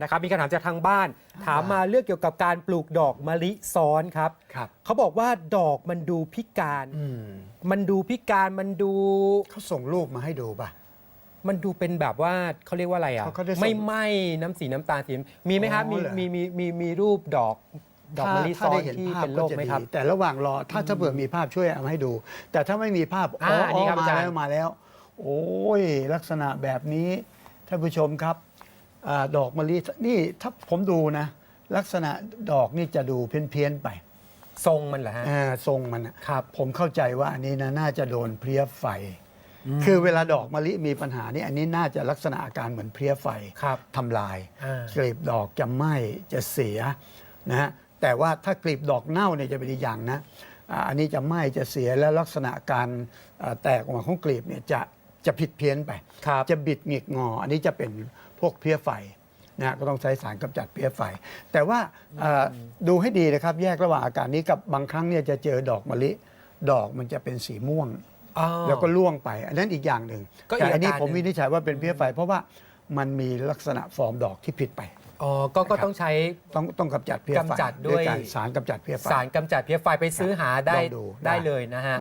นะครับมีคำถามจากทางบ้าน ถามมาเรื่องเกี่ยวกับการปลูกดอกมะลิซ้อนครับ ครับเขาบอกว่าดอกมันดูพิการ อืมมันดูพิการมันดู เขาส่งรูปมาให้ดูป่ะ มันดูเป็นแบบว่าเขาเรียกว่าอะไรอะเขาก็ได้ส่งไม่ไหม้น้ำสีน้ำตาลสีมีไหมครับอ๋มีอเหรอ มีมีมีมีรูปดอกดอกมะลิถ้าซ้อได้นเห็นที่ภาพเป็นโรก็คจะไหมดีครับแต่ระหว่างรอถ้าถ้าเผื่อมีภาพช่วยเอามาให้ดู แต่ถ้าไม่มีภาพอ่าอันนี้ครับมาอาจารย์ แล้วมาแล้ว โอ้ยลักษณะแบบนี้ท่านผู้ชมครับ อาดอกมะลินี่ถ้าผมดูนะ ลักษณะดอกนี่จะดูเพี้ยนๆไปทรงมันเหรอฮะ อ่าทรงมันอะครับ ผมเข้าใจว่าอันนี้นะน่าจะโดนเพลี้ยไฟ คือเวลาดอกมะลิมีปัญหานี่อันนี้น่าจะลักษณะอาการเหมือนเพลี้ยไฟครับทำลายอ่ากลีบดอกจะไหม้จะเสียนะฮะแต่ว่าถ้ากลีบดอกเน่าเนี่ยจะเป็นอีกอย่างนะอ่าอันนี้จะไหม้จะเสียแล้วลักษณะการอ่าแตกออกมาของกลีบเนี่ยจะจะผิดเพี้ยนไป ครับ จะบิดหงิกงอ อันนี้จะเป็น พวกเพลี้ยไฟนะฮะก็ต้องใช้สารกำจัดเพลี้ยไฟ แต่ว่าเอ่อดูให้ดีนะครับ แยกระหว่างอาการนี้กับบางครั้งเนี่ยจะเจอดอกมะลิ ดอกมันจะเป็นสีม่วงอ๋อแล้วก็ล่วงไป อันนั้นอีกอย่างหนึ่งก็อีกแต่อันนี้อาการผมหนึ่งวินิจฉัยว่าเป็นเพลี้ยไฟ เพราะว่ามันมีลักษณะฟอร์มดอกที่ผิดไปอ๋อก็ก็ต้องใช้ต้องต้องกำจัดเพลี้ยไฟกำจัดด้วยการสารกำจัดเพลี้ยไฟสารกำจัดเพี้ยไฟไปซื้อหาได้ลองดูได้ได้เลยนะฮะ